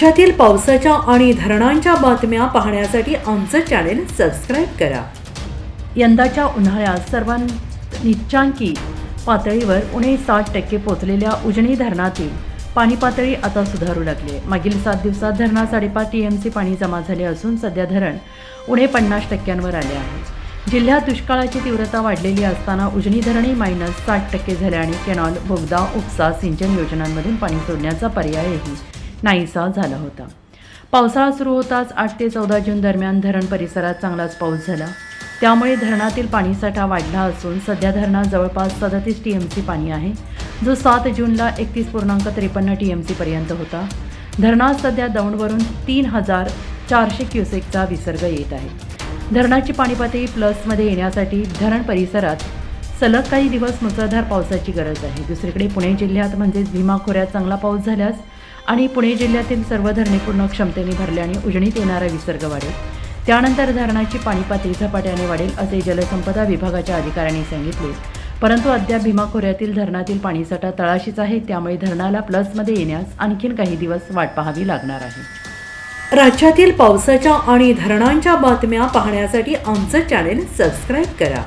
राज्यातील पावसाच्या आणि धरणांच्या बातम्या पाहण्यासाठी आमचं चॅनेल सबस्क्राईब करा. यंदाच्या उन्हाळ्यात सर्वात निच्चांकी पातळीवर उणे साठ टक्के पोचलेल्या उजनी धरणातील पाणी पातळी आता सुधारू लागली. आहे मागील सात दिवसात धरणात साडेपाच टी एम सी पाणी जमा झाले असून सध्या धरण उणे पन्नास टक्क्यांवर आले आहे. जिल्ह्यात दुष्काळाची तीव्रता वाढलेली असताना उजनी धरणही मायनस साठ टक्के झाल्याने केनॉल बोगदा उपसा सिंचन योजनांमधून पाणी सोडण्याचा पर्यायही नाहीसा झाला होता. पावसाळा सुरू होताच आठ ते चौदा जून दरम्यान धरण परिसरात चांगलाच पाऊस झाला. त्यामुळे धरणातील पाणीसाठा वाढला असून सध्या धरणात जवळपास सदतीस टी एम सी पाणी आहे जो सात जूनला एकतीस पूर्णांक त्रेपन्न टी एम सीपर्यंत होता. धरणात सध्या दौंडवरून तीन हजार चारशे क्युसेकचा विसर्ग येत आहे. धरणाची पाणी पातळी प्लसमध्ये येण्यासाठी धरण परिसरात सलग काही दिवस मुसळधार पावसाची गरज आहे. दुसरीकडे पुणे जिल्ह्यात म्हणजेच भीमा खोऱ्यात चांगला पाऊस झाल्यास आणि पुणे जिल्ह्यातील सर्व धरणे पूर्ण क्षमतेने भरल्याने उजणीत येणारा विसर्ग वाढेल. त्यानंतर धरणाची पाणी पातळी झपाट्याने वाढेल असे जलसंपदा विभागाच्या अधिकाऱ्यांनी सांगितले. परंतु अद्याप भीमा खोऱ्यातील धरणातील पाणीसाठा तळाशीच आहे त्यामुळे धरणाला प्लसमध्ये येण्यास आणखीन काही दिवस वाट पाहावी लागणार आहे. राज्यातील पावसाच्या आणि धरणांच्या बातम्या पाहण्यासाठी आमचं चॅनेल सबस्क्राईब करा.